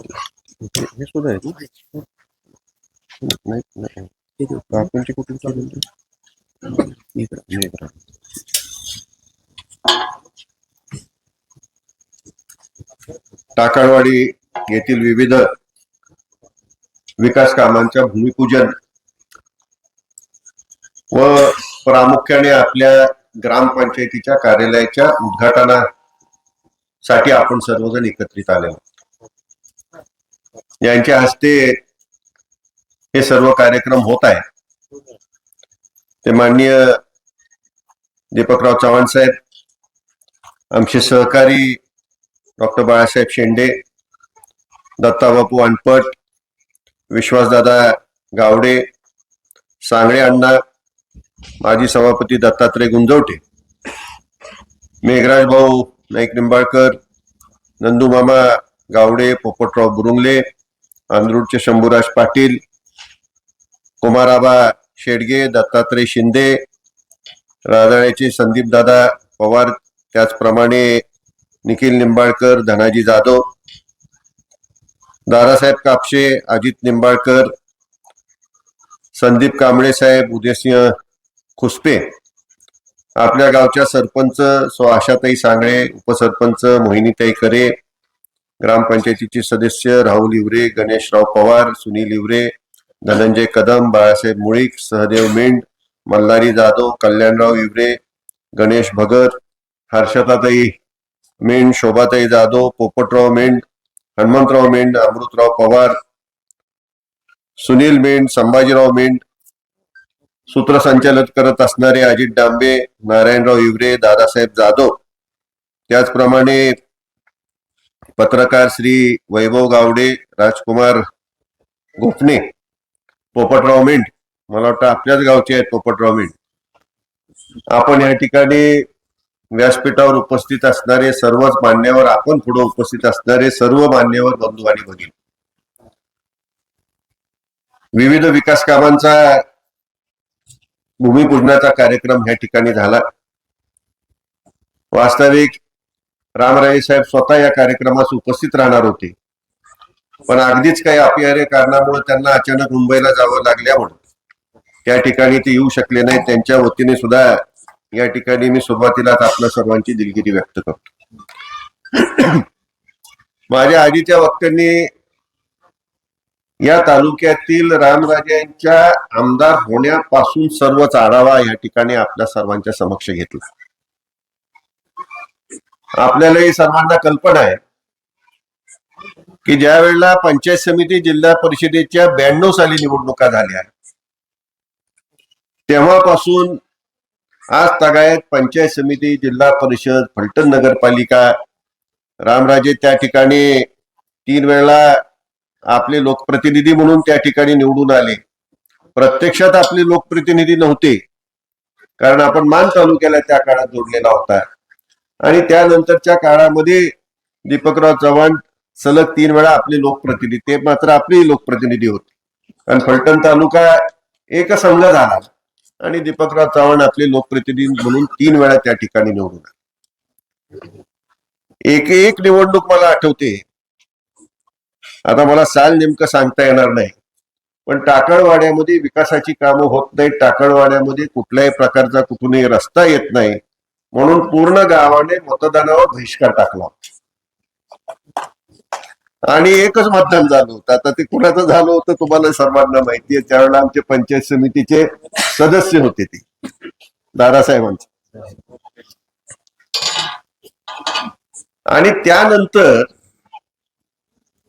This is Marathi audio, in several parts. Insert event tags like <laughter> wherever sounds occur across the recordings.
हे सुद्धा आहे नाही नाही काकूंची कुठून चालू इकडं इकडं टाकळवाडी येथील विविध विकास कामांच्या भूमिपूजन व प्रामुख्याने आपल्या ग्रामपंचायतीच्या कार्यालयाच्या उद्घाटनासाठी आपण सर्वजण एकत्रित आलेलो यांच्या हस्ते हे सर्व कार्यक्रम होत आहे ते माननीय दीपकराव चव्हाण साहेब आमचे सहकारी डॉक्टर बाळासाहेब शेंडे दत्ताबापू अनपट विश्वासदादा गावडे सांगळे अण्णा माजी सभापती दत्तात्रय गुंजवटे मेघराज भाऊ नाईक निंबाळकर नंदू मामा गावडे पोपटराव बुरुंगले आंध्रूडचे शंभूराज पाटील कुमाराबा शेडगे दत्तात्रय शिंदे राजाळ्याचे संदीप दादा पवार त्याचप्रमाणे निखिल निंबाळकर धनाजी जाधव दादासाहेब कापशे अजित निंबाळकर संदीप कांबळे साहेब उदयसिंह खुसपे. आपल्या गावच्या सरपंच सो आशाताई सांगळे उपसरपंच मोहिनीताई करे ग्रामपंचायतीचे सदस्य राहुल इवरे गणेशराव पवार सुनील इवरे धनंजय कदम बाळासाहेब मुळीक सहदेव मेंढ मल्हारी जाधव कल्याणराव इवरे गणेश भगत हर्षताताई मेंढ शोभाताई जाधव पोपटराव मेंढ हनुमंतराव मेंढ अमृतराव पवार सुनील मेंढ संभाजीराव मेंढ सूत्रसंचालन करत असणारे अजित डांबे नारायणराव इवरे दादासाहेब जाधव. त्याचप्रमाणे पत्रकार श्री वैभव गावडे राजकुमार गोपने पोपटराव मेंढ मला वाटतं आपल्याच गावचे आहेत पोपटराव मेंढ आपण या ठिकाणी व्यासपीठावर उपस्थित असणारे सर्वच मान्यवर आपण पुढे उपस्थित असणारे सर्व मान्यवर बंधू आणि भगिनी विविध विकास कामांचा भूमिपूजनाचा कार्यक्रम या ठिकाणी झाला. वास्तविक रामराजे साहेब स्वतः या कार्यक्रमास उपस्थित राहणार होते. पण अगदीच काही अपरिहार्य कारणामुळे त्यांना अचानक मुंबईला जावं लागल्यामुळे त्या ठिकाणी ते येऊ शकले नाही त्यांच्या वतीने सुद्धा या ठिकाणी मी सुरुवातीलाच आपल्या सर्वांची दिलगिरी व्यक्त करतो. माझ्या आधीच्या वक्त्यांनी या तालुक्यातील रामराजांच्या आमदार होण्यापासून सर्वच आढावा या ठिकाणी आपल्या सर्वांच्या समक्ष घेतला. आपल्यालाही सर्वांना कल्पना आहे की ज्या वेळेला पंचायत समिती जिल्हा परिषदेच्या ब्याण्णव साली निवडणुका झाल्या. तेव्हापासून आज तगायत पंचायत समिती जिल्हा परिषद फलटण नगरपालिका रामराजे त्या ठिकाणी तीन वेळा आपले लोकप्रतिनिधी म्हणून त्या ठिकाणी निवडून आले. प्रत्यक्षात आपले लोकप्रतिनिधी नव्हते. कारण आपण मान तालुक्याला त्या काळात जोडलेला होता. आणि त्यानंतरच्या काळामध्ये दीपकराव चव्हाण सलग तीन वेळा आपले लोकप्रतिनिधी ते मात्र आपले लोकप्रतिनिधी होते. आणि फलटण तालुका एकसंघ झाला. आणि दीपकराव चव्हाण आपले लोकप्रतिनिधी म्हणून तीन वेळा त्या ठिकाणी निवडून आले. एक एक निवडणूक मला आठवते. आता मला साल नेमकं सांगता येणार नाही. पण टाकळवाड्यामध्ये विकासाची कामं होत नाहीत. टाकळवाड्यामध्ये कुठल्याही प्रकारचा कुठूनही रस्ता येत नाही. म्हणून पूर्ण गावाने मतदानावर बहिष्कार टाकला. आणि एकच मतदान झालं होतं. आता ते कुणाचं झालं होतं तुम्हाला सर्वांना माहिती आहे. त्यावेळेला आमचे पंचायत समितीचे सदस्य होते ते. दादासाहेबांचे. आणि त्यानंतर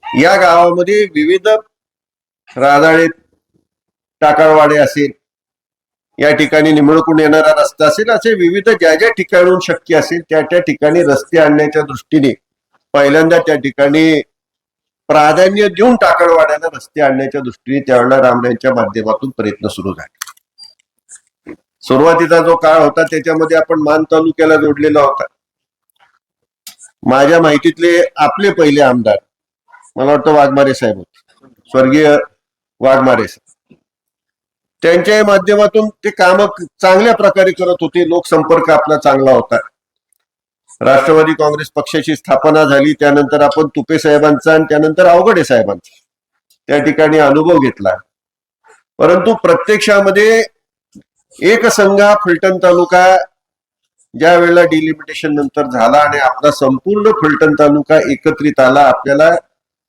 या गावामध्ये विविध राजाळे टाकाळवाडे असेल या ठिकाणी निमळकून येणारा रस्ता असेल असे विविध ज्या ज्या ठिकाणून शक्य असेल त्या त्या ठिकाणी रस्ते आणण्याच्या दृष्टीने पहिल्यांदा त्या ठिकाणी प्राधान्य देऊन टाकळवाड्याला रस्ते आणण्याच्या दृष्टीने त्यावेळेला रामरायांच्या माध्यमातून प्रयत्न सुरू झाले. सुरुवातीचा जो काळ होता त्याच्यामध्ये आपण मान तालुक्याला जोडलेला होता. माझ्या माहितीतले आपले पहिले आमदार मला वाटतं वाघमारे साहेब होते. स्वर्गीय वाघमारे साहेब. त्यांच्या माध्यमातून ते काम चांगल्या प्रकारे करत होते. लोकसंपर्क आपला चांगला होता. राष्ट्रवादी काँग्रेस पक्षाची स्थापना झाली. त्यानंतर आपण तुपे साहेबांचा आणि त्यानंतर अवघडे साहेबांचा त्या ठिकाणी अनुभव घेतला. परंतु प्रत्यक्षामध्ये एक संघ हा फलटण तालुका ज्या वेळेला डिलिमिटेशन नंतर झाला आणि आपला संपूर्ण फलटण तालुका एकत्रित आला आपल्याला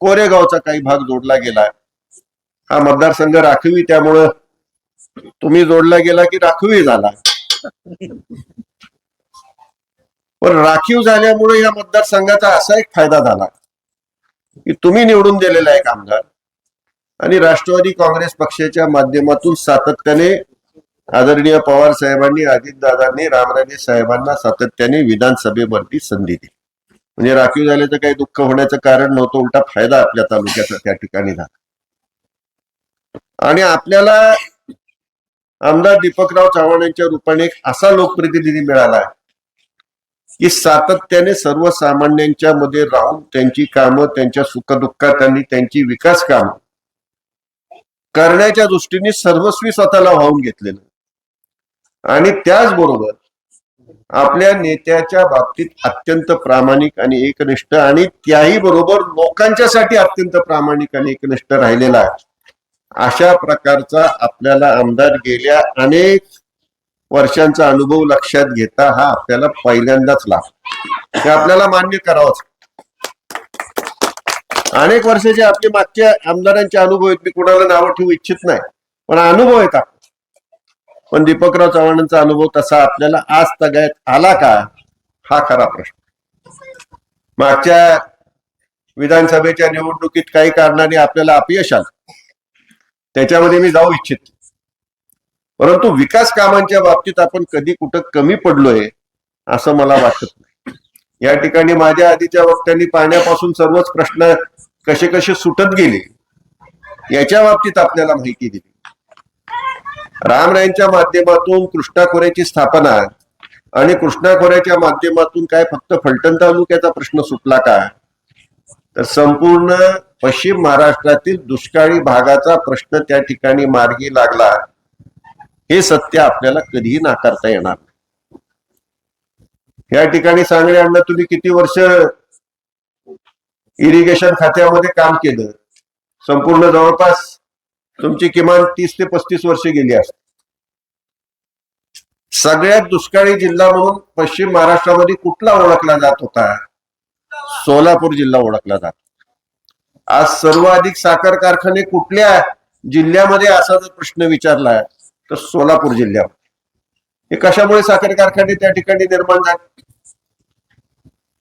कोरेगावचा काही भाग जोडला गेला. हा मतदारसंघ राखवी त्यामुळं तुम्ही जोडला गेला की राखीवही झाला. पण राखीव झाल्यामुळे या मतदारसंघाचा असा एक फायदा झाला की तुम्ही निवडून दिलेला एक आमदार आणि राष्ट्रवादी काँग्रेस पक्षाच्या माध्यमातून सातत्याने आदरणीय पवार साहेबांनी अजितदादांनी रामराजे साहेबांना सातत्याने विधानसभेवरती संधी दिली. म्हणजे राखीव झाल्याचं काही दुःख होण्याचं कारण नव्हतं उलटा फायदा आपल्या तालुक्याचा त्या ठिकाणी झाला. आणि आपल्याला आमदार दीपकराव चव्हाण यांच्या रूपाने एक असा लोकप्रतिनिधी मिळाला की सातत्याने सर्वसामान्यांच्या मध्ये राहून त्यांची कामं त्यांच्या सुखदुःखात आणि त्यांची विकास काम करण्याच्या दृष्टीने सर्वस्वी स्वतःला वाहून घेतलेलं. आणि त्याचबरोबर आपल्या नेत्याच्या बाबतीत अत्यंत प्रामाणिक आणि एकनिष्ठ आणि त्याही बरोबर लोकांच्यासाठी अत्यंत प्रामाणिक आणि एकनिष्ठ राहिलेला आहे. अशा प्रकारचा आपल्याला आमदार गेल्या अनेक वर्षांचा अनुभव लक्षात घेता हा आपल्याला पहिल्यांदाच लाभ हे आपल्याला मान्य करावंच अनेक वर्षाचे आपले मागच्या आमदारांचे अनुभव आहेत मी कुणाला नावं ठेवू इच्छित नाही पण अनुभव आहेत पण दीपकराव चव्हाणांचा अनुभव तसा आपल्याला आज तगायत आला का हा खरा प्रश्न. मागच्या विधानसभेच्या निवडणुकीत काही कारणाने आपल्याला अपयश आलं. त्याच्यामध्ये मी जाऊ इच्छित. परंतु विकास कामांच्या बाबतीत आपण कधी कुठं कमी पडलोय असं मला वाटत नाही. या ठिकाणी माझ्या आधीच्या वक्त्यांनी पाण्यापासून सर्वच प्रश्न कसे कसे सुटत गेले याच्या बाबतीत आपल्याला माहिती दिली. रामरायांच्या माध्यमातून कृष्णा खोऱ्याची स्थापना आणि कृष्णा खोऱ्याच्या माध्यमातून काय फक्त फलटण तालुक्याचा प्रश्न सुटला का तर संपूर्ण पश्चिम महाराष्ट्रातील दुष्काळी भागाचा प्रश्न त्या ठिकाणी मार्गी लागला. हे सत्य आपल्याला कधीही नाकारता येणार नाही. या ठिकाणी सांगणे अण्णा तुम्ही किती वर्ष इरिगेशन खात्यामध्ये काम केलं? संपूर्ण जवळपास तुमची किमान तीस ते पस्तीस वर्ष गेली असत सगळ्यात दुष्काळी जिल्हा म्हणून पश्चिम महाराष्ट्रामध्ये कुठला ओळखला जात होता? सोलापूर जिल्हा ओळखला जात. आज सर्वाधिक साखर कारखाने कुठल्या जिल्ह्यामध्ये असा जर प्रश्न विचारला तर सोलापूर जिल्ह्यामध्ये. हे कशामुळे साखर कारखाने त्या ठिकाणी निर्माण झाले?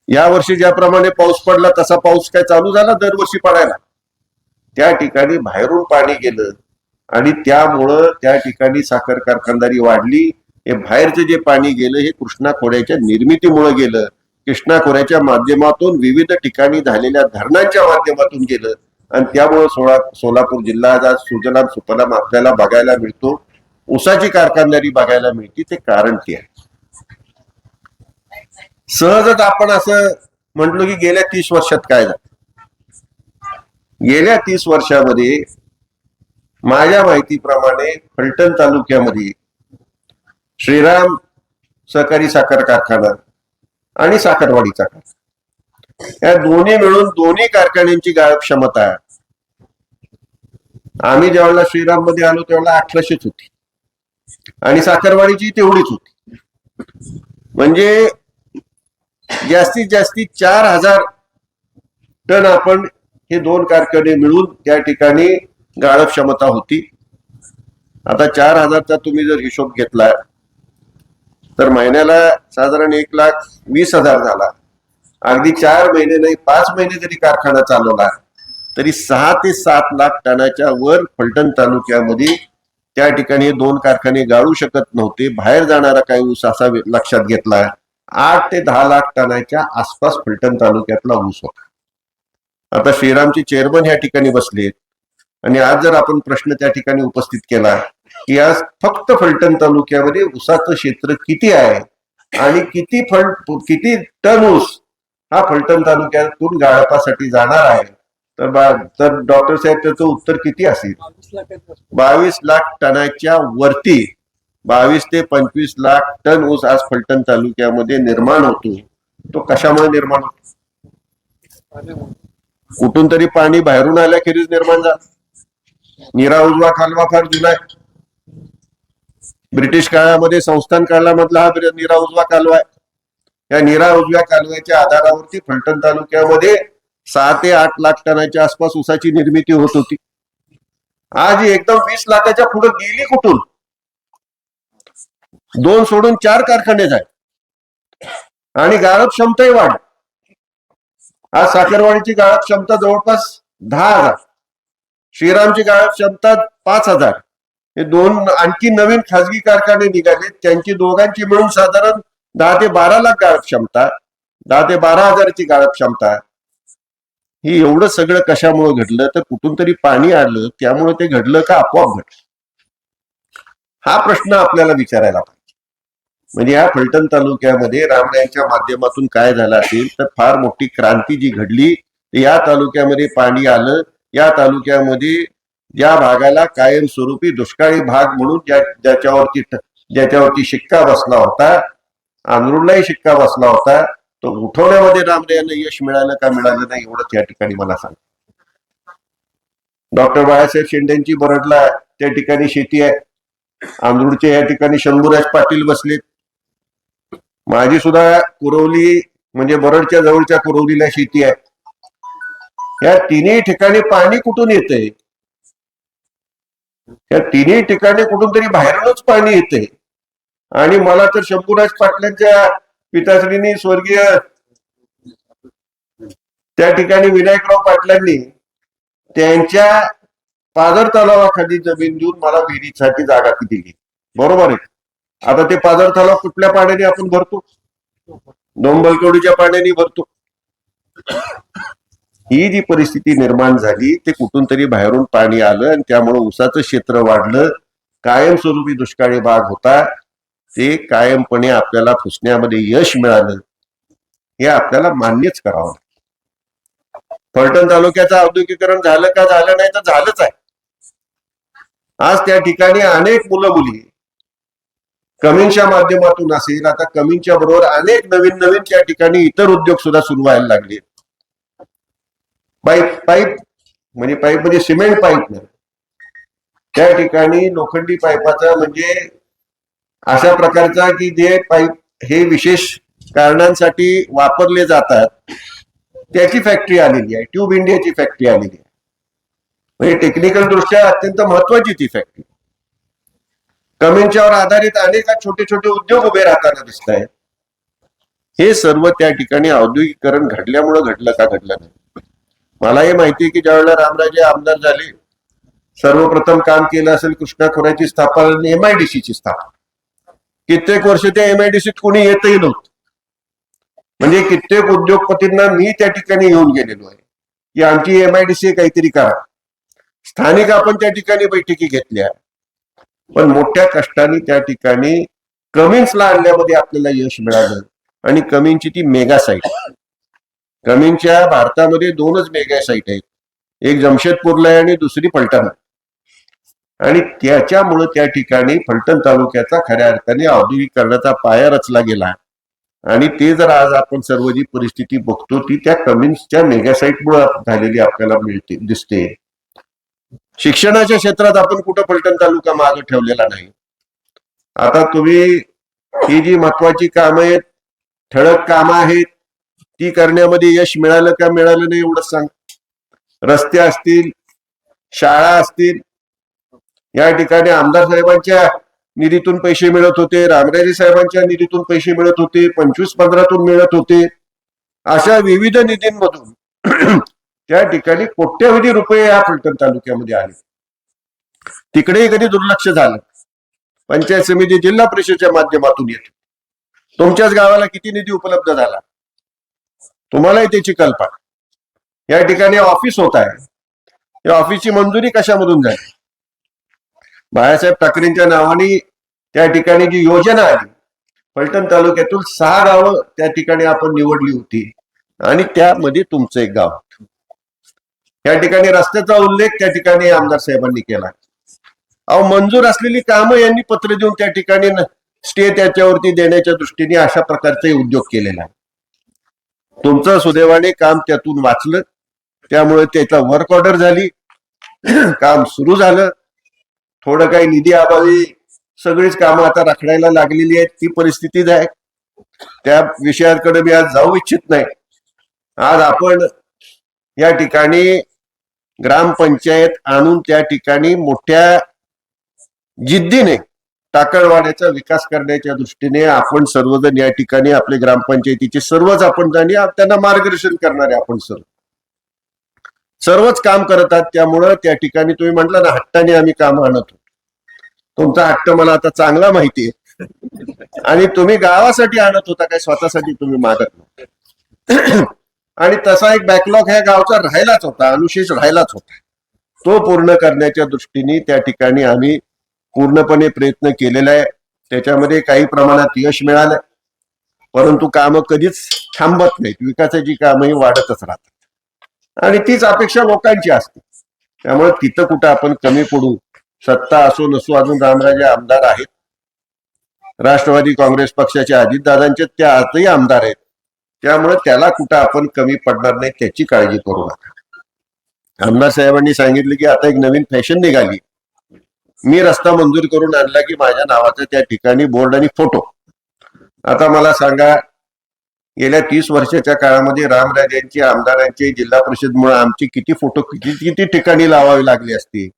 या वर्षी ज्याप्रमाणे पाऊस पडला तसा पाऊस काय चालू झाला? दरवर्षी पडायला. त्या ठिकाणी बाहेरून पाणी गेलं आणि त्यामुळं त्या ठिकाणी साखर कारखानदारी वाढली. हे बाहेरचं जे पाणी गेलं हे कृष्णा खोड्याच्या निर्मितीमुळे गेलं. कृष्णा खोऱ्याच्या माध्यमातून विविध ठिकाणी झालेल्या धरणांच्या माध्यमातून गेलं. आणि त्यामुळे सोळा सोलापूर जिल्हा आज सुजलाम सुफलाम आपल्याला बघायला मिळतो. उसाची कारखानदारी बघायला मिळते. ते कारण ते आहे. सहजच आपण असं म्हटलो की गेल्या तीस वर्षात काय झालं? गेल्या तीस वर्षामध्ये माझ्या माहितीप्रमाणे फलटण तालुक्यामध्ये श्रीराम सहकारी साखर कारखाना आणि साखरवाडीचा. कारखाना या दोन्ही मिळून दोन्ही कारखान्यांची गाळप क्षमता आहे. आम्ही ज्यावेळेला श्रीराममध्ये आलो त्यावेळेला अठराशेच होती. आणि साखरवाडीची तेवढीच होती. म्हणजे जास्तीत जास्ती चार हजार टन आपण हे दोन कारखाने मिळून त्या ठिकाणी गाळप क्षमता होती. आता चार हजारचा तुम्ही जर हिशोब घेतला तर महिन्याला साधारण एक लाख वीस हजार झाला. अगदी चार महिने नाही पाच महिने जरी कारखाना चालवला तरी सहा ते सात लाख टनाच्या वर फलटण तालुक्यामध्ये त्या ठिकाणी हे दोन कारखाने गाळू शकत नव्हते. बाहेर जाणारा काही ऊस असा लक्षात घेतला आठ ते दहा लाख टनाच्या आसपास फलटण तालुक्यातला ऊस होता. आता श्रीरामचे चेअरमन या ठिकाणी बसलेत. आणि आज जर आपण प्रश्न त्या ठिकाणी उपस्थित केला की आज फक्त फलटण तालुक्यामध्ये ऊसाचं क्षेत्र किती आहे? आणि किती फल किती टन ऊस हा फलटण तालुक्यातून गाळपासाठी जाणार आहे? तर तर डॉक्टर साहेब त्याचं उत्तर किती असेल? बावीस लाख टनाच्या वरती बावीस ते पंचवीस लाख टन ऊस आज फलटण तालुक्यामध्ये निर्माण होतो. तो कशामुळे निर्माण होतो? कुठून तरी पाणी बाहेरून आल्याखेरीज निर्माण झाला. निरा उजवा कालवा फार जुना आहे. ब्रिटिश काळामध्ये संस्थान काळामधला हा निरा उजवा कालवा आहे. या निरा उजव्या कालव्याच्या आधारावरती फलटण तालुक्यामध्ये सहा ते आठ लाख टनाच्या आसपास ऊसाची निर्मिती होत होती. आज ही एकदम वीस लाखाच्या पुढे गेली कुठून? दोन सोडून चार कारखाने आहे आणि गाळप क्षमताही वाढ. आज साखरवाडीची गाळप क्षमता जवळपास दहा हजार. श्रीरामची गाळप क्षमता पाच हजार. हे दोन आणखी नवीन खासगी कारखाने निघाले. त्यांची दोघांची मिळून साधारण दहा ते बारा लाख गाळप क्षमता दहा ते बारा हजाराची गाळप क्षमता ही एवढं सगळं कशामुळे घडलं? तर कुठून तरी पाणी आलं. त्यामुळे ते घडलं का? आपोआप घडलं. हा प्रश्न आपल्याला विचारायला पाहिजे. म्हणजे या फलटण तालुक्यामध्ये रामरायांच्या माध्यमातून काय झालं असेल तर फार मोठी क्रांती जी घडली या तालुक्यामध्ये पाणी आलं. या तालुक्यामध्ये या भागाला कायमस्वरूपी दुष्काळी भाग म्हणून ज्याच्यावरती ज्याच्यावरती शिक्का बसला होता आंध्रूरलाही शिक्का बसला होता तो उठवण्यामध्ये रामरे यांना यश मिळालं का मिळालं नाही एवढंच या ठिकाणी मला सांग. डॉक्टर बाळासाहेब शेंडेंची बरडला त्या ठिकाणी शेती आहे. आंध्रूरच्या या ठिकाणी शंभूराज पाटील बसलेत. माझी सुद्धा कुरवली म्हणजे बरडच्या जवळच्या कुरवलीला शेती आहे. या तिन्ही ठिकाणी पाणी कुठून येतंय? या तिन्ही ठिकाणी कुठून तरी बाहेरूनच पाणी येते. आणि मला तर शंभूराज पाटलांच्या पिताश्रीनी स्वर्गीय त्या ठिकाणी विनायकराव पाटलांनी त्यांच्या पाझर तलावाखाली जमीन देऊन मला विहिरीसाठी जागा दिली. बरोबर आहे. आता ते पाझर तलाव कुठल्या पाण्याने आपण भरतो? डोंबलकवडीच्या पाण्याने भरतो. ही जी परिस्थिती निर्माण झाली ते कुठून तरी बाहेरून पाणी आलं आणि त्यामुळे ऊसाचं क्षेत्र वाढलं. कायमस्वरूपी दुष्काळी भाग होता. ते कायमपणे आपल्याला पुसण्यामध्ये यश मिळालं. हे आपल्याला मान्यच करावं. फलटण तालुक्याचं औद्योगिकरण झालं का झालं नाही तर झालंच आहे. आज त्या ठिकाणी अनेक मुलं मुली कमींच्या माध्यमातून असेल आता कमींच्या बरोबर अनेक नवीन नवीन त्या ठिकाणी इतर उद्योग सुद्धा सुरू व्हायला लागले पाईप पाईप म्हणजे पाईप म्हणजे सिमेंट पाईप नाही. त्या ठिकाणी लोखंडी पाईपाचा म्हणजे अशा प्रकारचा की जे पाईप हे विशेष कारणांसाठी वापरले जातात त्याची फॅक्टरी आलेली आहे ट्यूब इंडियाची फॅक्टरी आलेली आहे. म्हणजे टेक्निकल दृष्ट्या अत्यंत महत्वाची ती फॅक्टरी. कमेंटच्यावर आधारित अनेक छोटे छोटे उद्योग उभे राहताना दिसत आहेत. हे सर्व त्या ठिकाणी औद्योगिकरण घडल्यामुळं घडलं का घडलं नाही. मलाही माहिती आहे की ज्यावेळेला रामराजे आमदार झाले सर्वप्रथम काम केलं असेल कृष्णा खोऱ्याची स्थापना एमआयडीसीची स्थापना. कित्येक वर्ष त्या एमआयडीसीत कोणी येतही नव्हतं. म्हणजे कित्येक उद्योगपतींना मी त्या ठिकाणी येऊन गेलेलो आहे. की आमची एमआयडीसी काहीतरी करा. स्थानिक आपण त्या ठिकाणी बैठकी घेतल्या. पण मोठ्या कष्टाने त्या ठिकाणी कमिन्सला आणल्यामध्ये आपल्याला यश मिळालं. आणि कमींची ती मेगा साईट कमींच्या भारतामध्ये दोनच मेगा साईट आहेत. एक जमशेदपूरला आहे आणि दुसरी फलटण आणि त्याच्यामुळं त्या ठिकाणी फलटण तालुक्याचा खऱ्या अर्थाने औद्योगिकरणाचा पाया रचला गेला आणि ते जर आज आपण सर्व जी परिस्थिती बघतो ती त्या कमिन्सच्या मेगासाईटमुळे झालेली आपल्याला मिळते दिसते. शिक्षणाच्या क्षेत्रात आपण कुठं फलटण तालुका मागे ठेवलेला नाही. आता तुम्ही ही जी महत्वाची कामं आहेत ठळक कामं आहेत ती करण्यामध्ये यश मिळालं का मिळालं नाही एवढं सांग. रस्ते असतील शाळा असतील या ठिकाणी आमदार साहेबांच्या निधीतून पैसे मिळत होते रामराजे साहेबांच्या निधीतून पैसे मिळत होते पंचवीस पंधरातून मिळत होते. अशा विविध निधींमधून <clears throat> त्या ठिकाणी कोट्यवधी रुपये या फलटण तालुक्यामध्ये आले. तिकडेही कधी दुर्लक्ष झालं? पंचायत समिती जिल्हा परिषदेच्या माध्यमातून येत. तुमच्याच गावाला किती निधी उपलब्ध झाला? तुम्हालाही त्याची कल्पना. या ठिकाणी ऑफिस होत आहे. या ऑफिसची मंजुरी कशामधून जाईल बाळासाहेब ठाकरेंच्या नावाने त्या ठिकाणी जी योजना आली फलटण तालुक्यातून सहा गावं त्या ठिकाणी आपण निवडली होती. आणि त्यामध्ये तुमचं एक गाव. या ठिकाणी रस्त्याचा उल्लेख त्या ठिकाणी आमदार साहेबांनी केला. अहो मंजूर असलेली कामं यांनी पत्र देऊन त्या ठिकाणी स्टे त्याच्यावरती देण्याच्या दृष्टीने अशा प्रकारचाही उद्योग केलेला आहे तुमचं सुदैवाने काम त्यातून वाचलं. त्यामुळे त्याचा वर्क ऑर्डर झाली. <clears throat> काम सुरू झालं. थोडं काही निधी अभावी सगळीच कामं आता रखडायला लागलेली आहेत. ती परिस्थितीच आहे. त्या विषयाकडे मी आज जाऊ इच्छित नाही. आज आपण या ठिकाणी ग्रामपंचायत आणून त्या ठिकाणी मोठ्या जिद्दीने टाकळवाड्याचा विकास करण्याच्या दृष्टीने आपण सर्वजण या ठिकाणी आपले ग्रामपंचायतीचे सर्वच आपण आणि त्यांना मार्गदर्शन करणारे आपण सर्व. सर्वच काम करत आहात त्यामुळं त्या ठिकाणी तुम्ही म्हटलं ना हट्टाने आम्ही काम आणत होतो. तुमचा हट्ट मला आता चांगला माहिती आहे. आणि तुम्ही गावासाठी आणत होता काय स्वतःसाठी तुम्ही मागत आणि तसा एक बॅकलॉग ह्या गावचा राहिलाच होता अनुशेष राहिलाच होता. तो पूर्ण करण्याच्या दृष्टीने त्या ठिकाणी आम्ही पूर्णपणे प्रयत्न केलेला आहे. त्याच्यामध्ये काही प्रमाणात यश मिळालं. परंतु कामं कधीच थांबत नाहीत. विकासाची कामंही वाढतच राहतात. आणि तीच अपेक्षा लोकांची असते. त्यामुळे तिथं कुठं आपण कमी पडू सत्ता असो नसो अजून रामराजे आमदार आहेत. राष्ट्रवादी काँग्रेस पक्षाचे अजितदादांचे त्या आजही आमदार आहेत. त्यामुळे त्याला कुठं आपण कमी पडणार नाही त्याची काळजी करू नका. आमदार साहेबांनी सांगितलं की आता एक नवीन फॅशन निघाली. मी रस्ता मंजूर करून आणला की माझ्या नावाचा त्या ठिकाणी बोर्ड आणि फोटो. आता मला सांगा गेल्या तीस वर्षाच्या काळामध्ये रामराजांची आमदारांची जिल्हा परिषदमुळे आमची किती फोटो किती किती ठिकाणी लावावी लागली असती?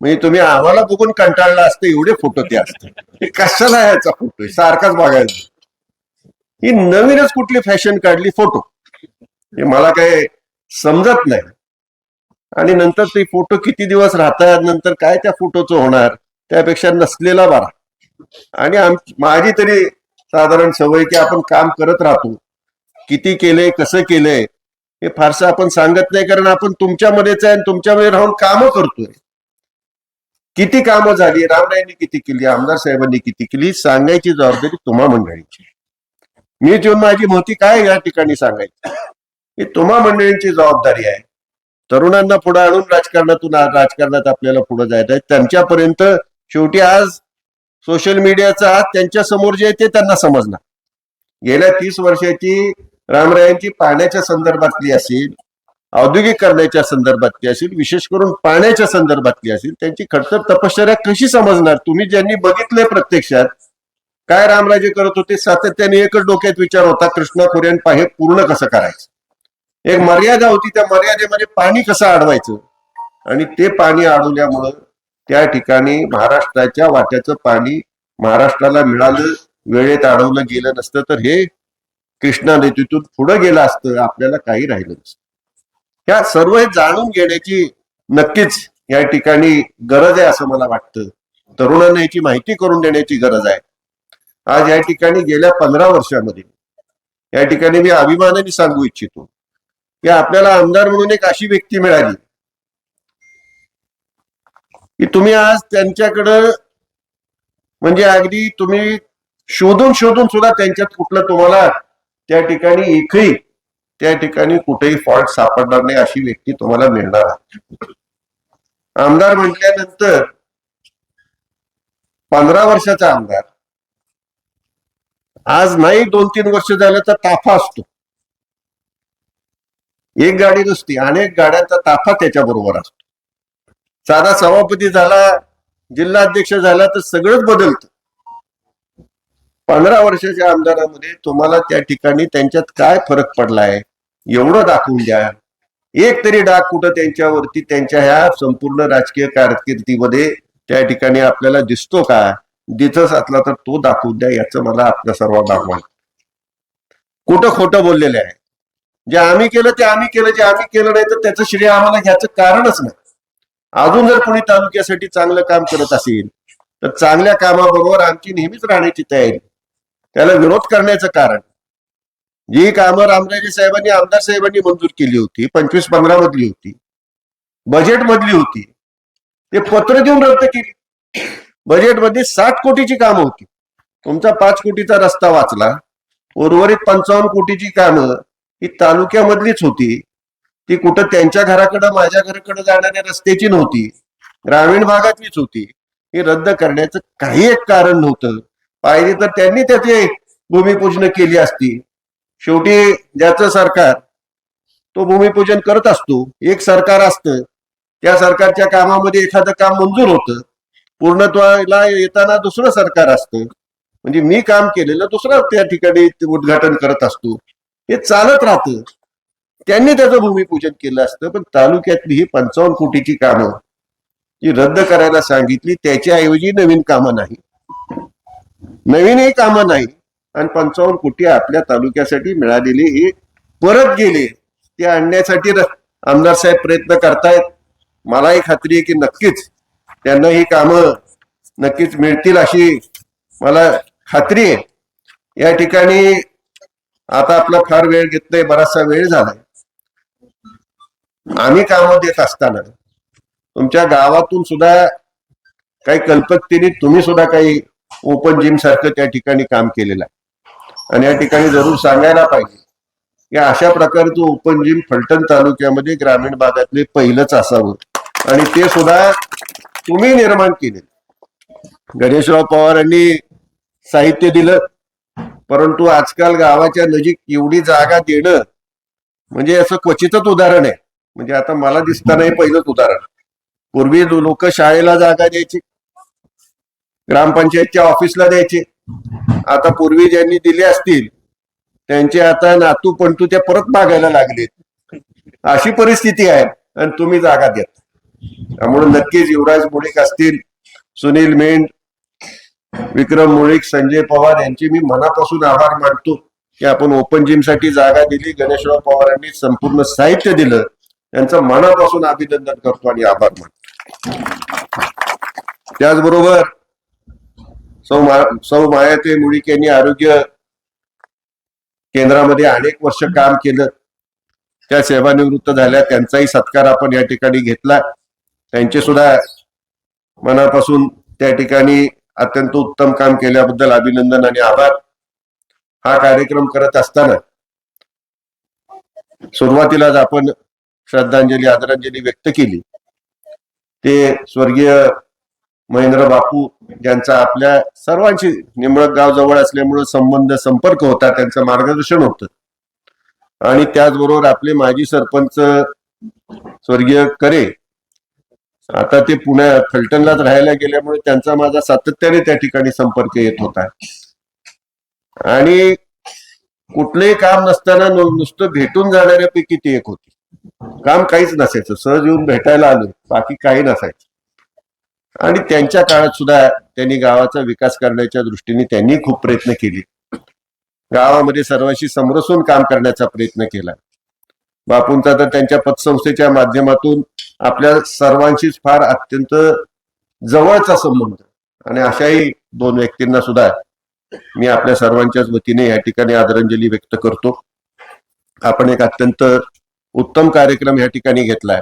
म्हणजे तुम्ही आम्हाला बघून कंटाळला असतं एवढे फोटो ते असते कशाला याचा फोटो? सारखाच बघायचा. ही नवीनच कुठली फॅशन काढली? फोटो. हे मला काय समजत नाही. आणि नंतर ते फोटो किती दिवस राहतात नंतर काय त्या फोटोचं होणार त्यापेक्षा नसलेला बारा. आणि आम माझी तरी साधारण सवय की आपण काम करत राहतो. किती केलंय कसं केलंय हे फारसं आपण सांगत नाही कारण आपण तुमच्यामध्येच आहे आणि तुमच्यामध्ये राहून कामं करतोय. किती कामं झाली रामरायांनी किती केली आमदार साहेबांनी किती केली सांगायची जबाबदारी तुम्हा मंडळींची. मी जेव्हा माझी मोठी काय या ठिकाणी सांगायची? ही तुम्हा मंडळींची जबाबदारी आहे. तरुणांना पुढे आणून राजकारणातून राजकारणात आपल्याला पुढे जायचं आहे. त्यांच्यापर्यंत शेवटी आज सोशल मीडियाचा आज त्यांच्यासमोर जे आहे ते त्यांना समजणार. गेल्या तीस वर्षाची रामरायांची पाण्याच्या संदर्भातली असेल औद्योगिकरणाच्या संदर्भातली असेल विशेष करून पाण्याच्या संदर्भातली असेल त्यांची खडतर तपश्चर्या कशी समजणार? तुम्ही ज्यांनी बघितलंय प्रत्यक्षात काय रामराजे करत होते सातत्याने एकच डोक्यात विचार होता कृष्णा खोऱ्यान हे पूर्ण कसं करायचं? एक मर्यादा होती त्या मर्यादेमध्ये पाणी कसं अडवायचं आणि ते पाणी अडवल्यामुळं त्या ठिकाणी महाराष्ट्राच्या वाट्याचं पाणी महाराष्ट्राला मिळालं वेळेत अडवलं गेलं नसतं तर हे कृष्णा नदीतून पुढे गेलं असतं आपल्याला काही राहिलं नसतं. ह्या सर्व हे जाणून घेण्याची नक्कीच या ठिकाणी गरज आहे असं मला वाटतं. तरुणांना याची माहिती करून देण्याची गरज आहे. आज या ठिकाणी गेल्या पंधरा वर्षामध्ये या ठिकाणी मी अभिमानाने सांगू इच्छितो. की आपल्याला आमदार म्हणून एक अशी व्यक्ती मिळाली. की तुम्ही आज त्यांच्याकडं म्हणजे अगदी तुम्ही शोधून शोधून सुद्धा त्यांच्यात कुठलं तुम्हाला त्या ठिकाणी एकही त्या ठिकाणी कुठेही फॉल्ट सापडणार नाही अशी व्यक्ती तुम्हाला मिळणार आहे. आमदार म्हटल्यानंतर पंधरा वर्षाचा आमदार. आज नाही दोन तीन वर्ष झालं तर ताफा असतो. एक गाडी नसती अनेक गाड्यांचा ताफा त्याच्याबरोबर असतो. साधा सभापती झाला जिल्हा अध्यक्ष झाला तर सगळंच बदलतं. पंधरा वर्षाच्या आमदारामध्ये तुम्हाला त्या ठिकाणी त्यांच्यात काय फरक पडलाय एवढं दाखवून द्या. एक तरी डाग कुठं त्यांच्यावरती त्यांच्या ह्या संपूर्ण राजकीय कारकिर्दीमध्ये त्या ठिकाणी आपल्याला दिसतो का? दिसत असला तर तो दाखवून द्या याचं मला आपल्या सर्वांना आव्हान. कुठं खोटं बोललेलं आहे? जे आम्ही केलं ते आम्ही केलं जे आम्ही केलं नाही तर त्याचं श्रेय आम्हाला घ्यायचं कारणच नाही. अजून जर कोणी तालुक्यासाठी चांगलं काम करत असेल तर चांगल्या कामाबरोबर आमची नेहमीच राहण्याची तयारी. त्याला विरोध करण्याचं कारण. जी कामं रामराजे साहेबांनी आमदार साहेबांनी मंजूर केली होती पंचवीस पंधरा मधली होती बजेट मधली होती ते पत्र देऊन रद्द केली. बजेटमध्ये साठ कोटीची कामं होती. तुमचा पाच कोटीचा रस्ता वाचला. उर्वरित पंचावन्न कोटीची कामं ही तालुक्यामधलीच होती. ती कुठं त्यांच्या घराकडं माझ्या घराकडे जाणाऱ्या रस्त्याची नव्हती. ग्रामीण भागातलीच होती. ही रद्द करण्याचं काही एक कारण नव्हतं. पाहिजे तर त्यांनी त्याचे भूमिपूजन केली असती. शेवटी ज्याचं सरकार तो भूमिपूजन करत असतो. एक सरकार असतं. त्या सरकारच्या कामामध्ये एखादं काम मंजूर होतं. पूर्णत्वाला येताना दुसरं सरकार असतं. म्हणजे मी काम केलेलं दुसरं त्या ठिकाणी उद्घाटन करत असतो. हे चालत राहतं. त्यांनी त्याचं भूमिपूजन केलं असतं पण तालुक्यातली ही पंचावन्न कोटीची कामं जी रद्द करायला सांगितली त्याच्याऐवजी नवीन कामं नाही. नवीनही कामं नाही आणि पंचावन्न कोटी आपल्या तालुक्यासाठी मिळालेले हे परत गेले ते आणण्यासाठी आमदार साहेब प्रयत्न करतायत. मलाही खात्री आहे की नक्कीच त्यांना ही कामं नक्कीच मिळतील अशी मला खात्री आहे. या ठिकाणी आता आपला फार वेळ घेतलाय बराचसा वेळ झालाय. आम्ही कामं देत असताना तुमच्या गावातून सुद्धा काही कल्पकतेने तुम्ही सुद्धा काही ओपन जिम सारखं त्या ठिकाणी काम केलेलं आहे. आणि या ठिकाणी जरूर सांगायला पाहिजे की अशा प्रकारचं ओपन जिम फलटण तालुक्यामध्ये ग्रामीण भागातले पहिलंच असावं. आणि ते सुद्धा तुम्ही निर्माण केले गणेशराव पवारांनी साहित्य दिलं परंतु आजकाल गावाच्या नजीक एवढी जागा देणं म्हणजे असं क्वचितच उदाहरण आहे. म्हणजे आता मला दिसताना हे पहिलंच उदाहरण. पूर्वी लोक शाळेला जागा द्यायची ग्रामपंचायतच्या ऑफिसला द्यायचे. आता पूर्वी ज्यांनी दिले असतील त्यांचे आता नातू पंटू त्या परत मागायला लागलेत. अशी परिस्थिती आहे आणि तुम्ही जागा देत. त्यामुळे नक्कीच युवराज मुळीक असतील सुनील मेंढ विक्रम मुळीक संजय पवार यांचे मी मनापासून आभार मानतो की आपण ओपन जिमसाठी जागा दिली. गणेशराव पवारांनी संपूर्ण साहित्य दिलं. त्यांचं मनापासून अभिनंदन करतो आणि आभार मानतो. त्याचबरोबर सौ मा सौ मायाते मुळीक यांनी आरोग्य केंद्रामध्ये अनेक वर्ष काम केलं. त्या सेवानिवृत्त झाल्या. त्यांचाही सत्कार आपण या ठिकाणी घेतला. त्यांचे सुद्धा मनापासून त्या ठिकाणी अत्यंत उत्तम काम केल्याबद्दल अभिनंदन आणि आभार. हा कार्यक्रम करत असताना सुरुवातीलाच आपण श्रद्धांजली आदरांजली व्यक्त केली. ते स्वर्गीय महेंद्र बापू ज्यांचा आपल्या सर्वांशी निमळक गाव जवळ असल्यामुळे संबंध संपर्क होता त्यांचं मार्गदर्शन होतं. आणि त्याचबरोबर आपले माजी सरपंच स्वर्गीय करे आता ते पुण्या फलटणलाच राहायला गेल्यामुळे त्यांचा माझा सातत्याने त्या ठिकाणी संपर्क येत होता. आणि कुठलंही काम नसताना नुसतं भेटून जाणाऱ्यापैकी ती एक होती. काम काहीच नसायचं. सहज येऊन भेटायला आलो. बाकी काही नसायचं. आणि त्यांच्या काळात सुद्धा त्यांनी गावाचा विकास करण्याच्या दृष्टीने त्यांनी खूप प्रयत्न केले. गावामध्ये सर्वांशी समरसून काम करण्याचा प्रयत्न केला. बापूंचा तर त्यांच्या पतसंस्थेच्या माध्यमातून आपल्या सर्वांशीच फार अत्यंत जवळचा संबंध. आणि अशाही दोन व्यक्तींना सुद्धा मी आपल्या सर्वांच्याच वतीने या ठिकाणी आदरांजली व्यक्त करतो. आपण एक अत्यंत उत्तम कार्यक्रम या ठिकाणी घेतलाय.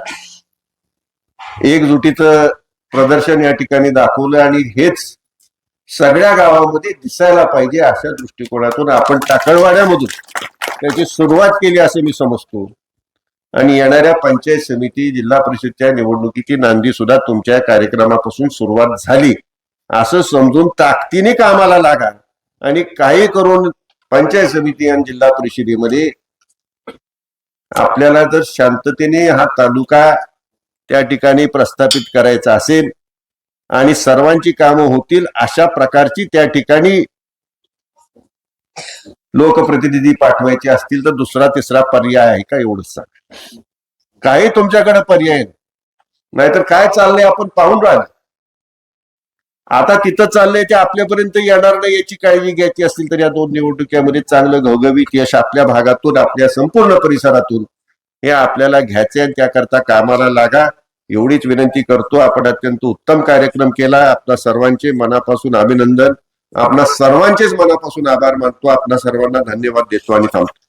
एकजुटीचं प्रदर्शन या ठिकाणी दाखवलं आणि हेच सगळ्या गावामध्ये दिसायला पाहिजे अशा दृष्टिकोनातून आपण टाकळवाड्यामधून त्याची सुरुवात केली असं मी समजतो. आणि येणाऱ्या पंचायत समिती जिल्हा परिषदच्या निवडणुकीची नांदी सुद्धा तुमच्या कार्यक्रमापासून सुरुवात झाली. असं समजून ताकदीने कामाला लागा आणि काही करून पंचायत समिती आणि जिल्हा परिषदेमध्ये आपल्याला जर शांततेने हा तालुका त्या ठिकाणी प्रस्थापित करायचा असेल आणि सर्वांची कामं होतील अशा प्रकारची त्या ठिकाणी लोकप्रतिनिधी पाठवायचे असतील तर दुसरा तिसरा पर्याय आहे का एवढंच? सांग काही तुमच्याकडे पर्याय नाहीतर काय चाललंय आपण पाहून राहिलं आता तिथं चाललंय ते आपल्यापर्यंत येणार नाही याची काळजी घ्यायची असतील तर या दोन निवडणुकीमध्ये चांगलं घवघवीत यश आपल्या भागातून आपल्या संपूर्ण परिसरातून हे आपल्याला घ्यायचे आणि त्याकरता कामाला लागा. एवढीच विनंती करतो. आपण अत्यंत उत्तम कार्यक्रम केला. आपल्या सर्वांचे मनापासून अभिनंदन. आपणा सर्वांचेच मनापासून आभार मानतो. आपणा सर्वांना धन्यवाद देतो आणि थांबतो.